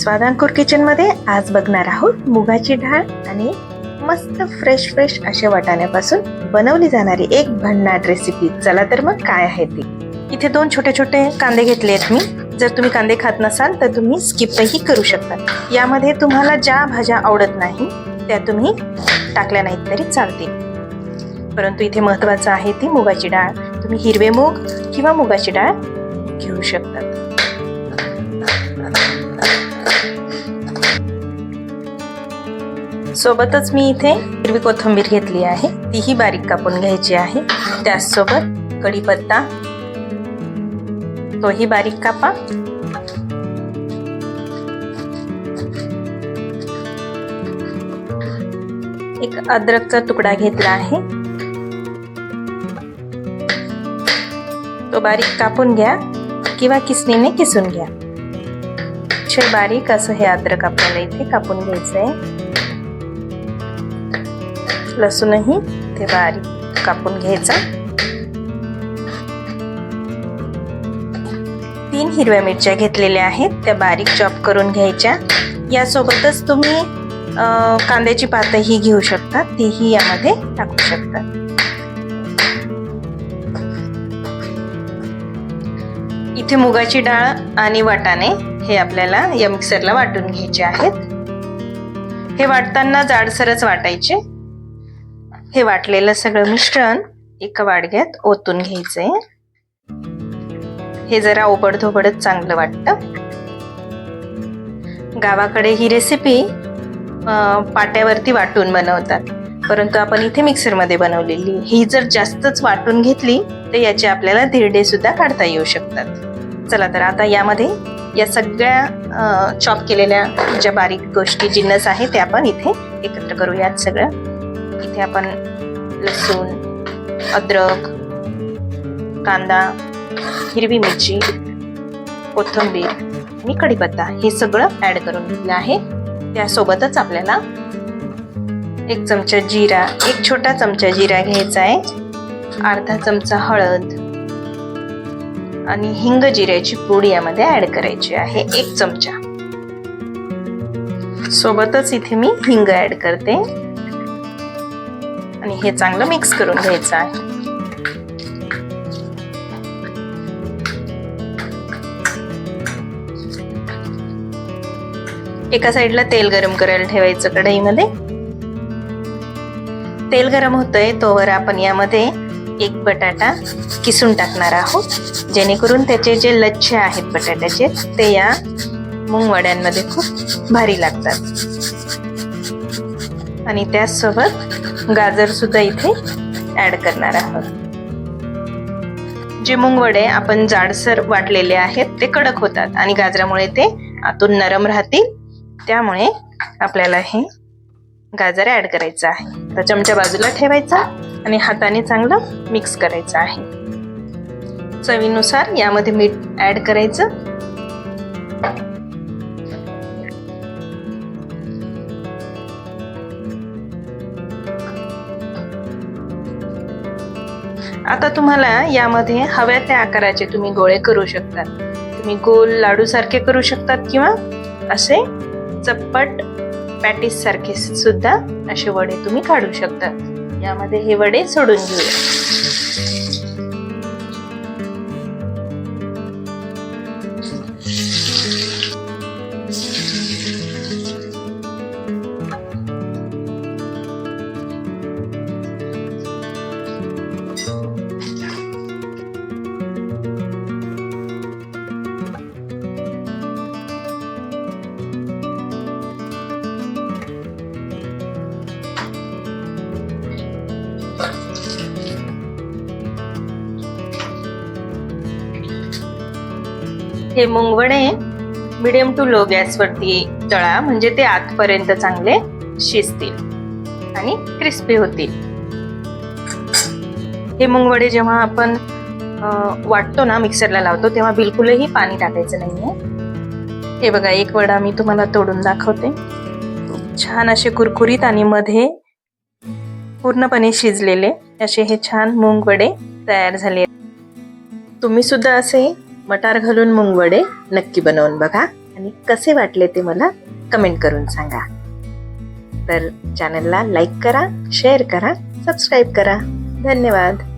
स्वादांकूर किचनमध्ये आज बघणार आहोत मुगाची डाळ आणि मस्त फ्रेश फ्रेश अशा वाटाण्यापासून बनवली जाणारी एक भन्नाट रेसिपी चला तर मग काय आहे ती? इथे दोन छोटे छोटे कांदे घेतले आहेत मी. जर तुम्ही कांदे खात नसाल तर तुम्ही स्किपही करू शकता. यामध्ये तुम्हाला ज्या भाज्या आवडत नाही त्या तुम्ही टाकल्या नाहीत तरी चालतील. परंतु इथे महत्वाचं आहे ती मुगाची डाळ. तुम्ही हिरवे मूग किंवा मुगाची डाळ घेऊ शकतात सोबतच मी इथे हिरवी कोथिंबीर घेतली आहे. तीही बारीक कापून घ्यायची आहे. त्याचसोबत कढीपत्ता. तोही बारीक कापा. एक अद्रकचा तुकडा घेतला आहे. तो बारीक कापून घ्या किंवा किसणीने किसून घ्या. बारीक असं हे अद्रक आपल्याला इथे कापून घ्यायचं आहे लसूणही ते बारीक कापून घ्यायचा. तीन हिरव्या मिरच्या घेतलेल्या आहेत त्या बारीक चॉप करून घ्यायच्या. यासोबतच तुम्ही कांद्याची पातही घेऊ शकता तेही यामध्ये टाकू शकता इथे मुगाची डाळ आणि वाटाणे हे आपल्याला या मिक्सरला वाटून घ्यायचे आहेत. हे वाटताना जाडसरच वाटायचे. हे वाटलेलं सगळं मिश्रण एका वाडग्यात ओतून घ्यायचंय. हे जरा ओबडधोबडच चांगलं वाटतं. गावाकडे ही रेसिपी पाट्यावरती वाटून बनवतात. परंतु आपण इथे मिक्सरमध्ये बनवलेली. ही जर जास्तच वाटून घेतली तर याचे आपल्याला धिरडे सुद्धा काढता येऊ शकतात. चला तर आता यामध्ये या सगळ्या चॉप केलेल्या ज्या बारीक गोष्टी जिन्नस आहे ते आपण इथे एकत्र करूयात सगळं. इथे आपण लसूण अद्रक कांदा हिरवी मिरची कोथिंबीर आणि कढीपत्ता हे सगळं ऍड करून घेतलं आहे. त्यासोबतच आपल्याला एक चमचा जिरा एक छोटा चमचा जिरा घ्यायचा आहे. अर्धा चमचा हळद आणि हिंग जिऱ्याची पूड यामध्ये ऍड करायची आहे. एक चमचा. सोबतच इथे मी हिंग ऍड करते. हे चांगलं मिक्स करून घ्यायचं आहे एका साईडला तेल गरम करायला ठेवायचं कढईमध्ये. तेल गरम होतंय तोवर आपण यामध्ये एक बटाटा किसून टाकणार आहोत. जेणेकरून त्याचे जे लच्छे आहेत बटाट्याचे ते या मुंगवड्यांमध्ये खूप भारी लागतात. आणि त्याचसोबत गाजर सुद्धा इथे ऍड करणार आहोत. जे मुंगवडे आपण जाडसर वाटलेले आहेत ते कडक होतात आणि गाजरामुळे ते आतून नरम राहतील. त्यामुळे आपल्याला हे गाजर ऍड करायचं आहे. तर चमच्या बाजूला ठेवायचा आणि हाताने चांगलं मिक्स करायचं आहे. चवीनुसार यामध्ये मीठ ऍड करायचं. आता तुम्हाला यामध्ये हव्या त्या आकाराचे तुम्ही गोळे करू शकतात. तुम्ही गोल लाडू सारखे करू शकतात किंवा असे चप्पट पॅटीस सारखे सुद्धा असे वडे तुम्ही काढू शकता यामध्ये हे वडे सोडून घेऊया. हे मुंगवणे मिडियम टू लो गॅसवरती तळा म्हणजे ते आतपर्यंत चांगले शिजतील आणि क्रिस्पी होतील. हे मुंगवडे जेव्हा आपण वाटतो ना मिक्सरला लावतो तेव्हा बिलकुलही पाणी टाकायचं नाहीये. हे बघा एक वडा मी तुम्हाला तोडून दाखवते. छान असे कुरकुरीत आणि मध्ये पूर्णपणे शिजलेले असे हे छान मूग वडे तयार झाले. तुम्ही सुद्धा असे मटार घालून मुंगवडे नक्की बनवून बघा. आणि कसे वाटले ते मला कमेंट करून सांगा. तर चॅनलला लाईक करा शेअर करा सबस्क्राईब करा. धन्यवाद.